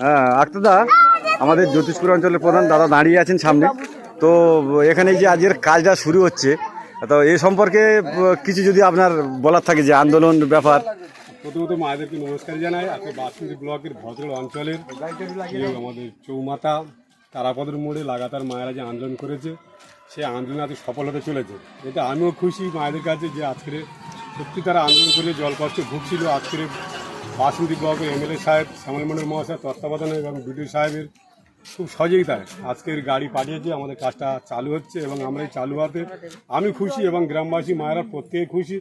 হ্যাঁ আক্তাদা, আমাদের জ্যোতিষপুর অঞ্চলের প্রধান দাদা দাঁড়িয়ে আছেন সামনে। তো এখানে যে আজকের কাজটা শুরু হচ্ছে, তো এ সম্পর্কে কিছু যদি আপনার বলার থাকে যে আন্দোলন ব্যাপার। প্রথমত মায়েদেরকে নমস্কার জানাই। আজকে বাসন্তী ব্লকের ভদ্র অঞ্চলের আমাদের চৌমাতা, তারাপদের মোড়ে লাগাতার মায়েরা যে আন্দোলন করেছে সেই আন্দোলন আজকে সফল হতে চলেছে। এটা আমিও খুশি মায়েদের কাছে যে আজকের সত্যি তারা আন্দোলন করে জল কষ্ট ভুগছিল, আজকের বাসন্তী ব্লকের এমএলএ সাহেব, শ্যামল মন্ডল মহাশয় তত্ত্বাবধানে এবং বিডিও সাহেবের খুব সহযোগিতায় আজকের গাড়ি পাঠিয়েছে, আমাদের কাজটা চালু হচ্ছে এবং আমরা এই চালু হতে আমি খুশি এবং গ্রামবাসী মায়েরা প্রত্যেকে খুশি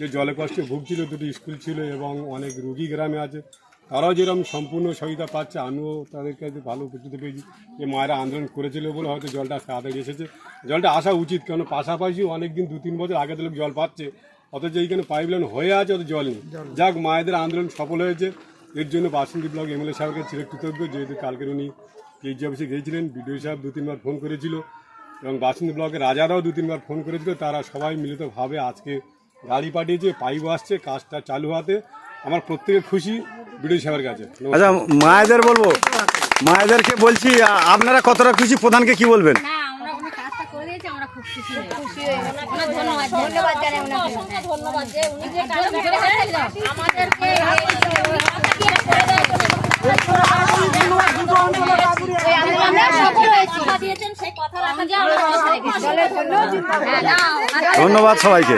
যে জলে কষ্টে ভুগছিল, দুটি স্কুল ছিল এবং অনেক রুগী গ্রামে আছে। তারাও যেরকম সম্পূর্ণ সহযোগিতা পাচ্ছে, আমিও তাদের কাছে ভালো উপকৃত পেয়েছি যে মায়েরা আন্দোলন করেছিল বলে হয়তো জলটা তাড়াতাড়ি এসেছে। জলটা আসা উচিত কারণ পাশাপাশি অনেক দিন দু তিন বছর আগে তো লোক জল পাচ্ছে অথচ এইখানে পাইপ লাইন হয়ে আছে অত জল নেই। যাক মায়েদের আন্দোলন সফল হয়েছে। এর জন্য বাসন্তী ব্লক এমএলএ সাহেবকে ছিল কৃতজ্ঞ যেহেতু কালকের উনি এইচ অফিসে গিয়েছিলেন বিডিও সাহেব দু তিনবার ফোন করেছিল এবং বাসন্তী ব্লকের রাজারাও দু তিনবার ফোন করেছিল। তারা সবাই মিলিতভাবে আজকে গাড়ি পাঠিয়েছে পাইপ আসছে কাজটা চালু হওয়াতে আমার প্রত্যেকে খুশি বিডিও সাহেবের কাছে। আচ্ছা মায়েদের বলব মায়েদেরকে বলছি আপনারা কতটা খুশি? প্রধানকে কি বলবেন? আমরা খুব খুশি খুশি ধন্যবাদ ধন্যবাদ জানাই ওনাকে। অসংখ্য ধন্যবাদ যে উনি যে করেছেন আমাদেরকে। হ্যাঁ, ধন্যবাদ সবাইকে।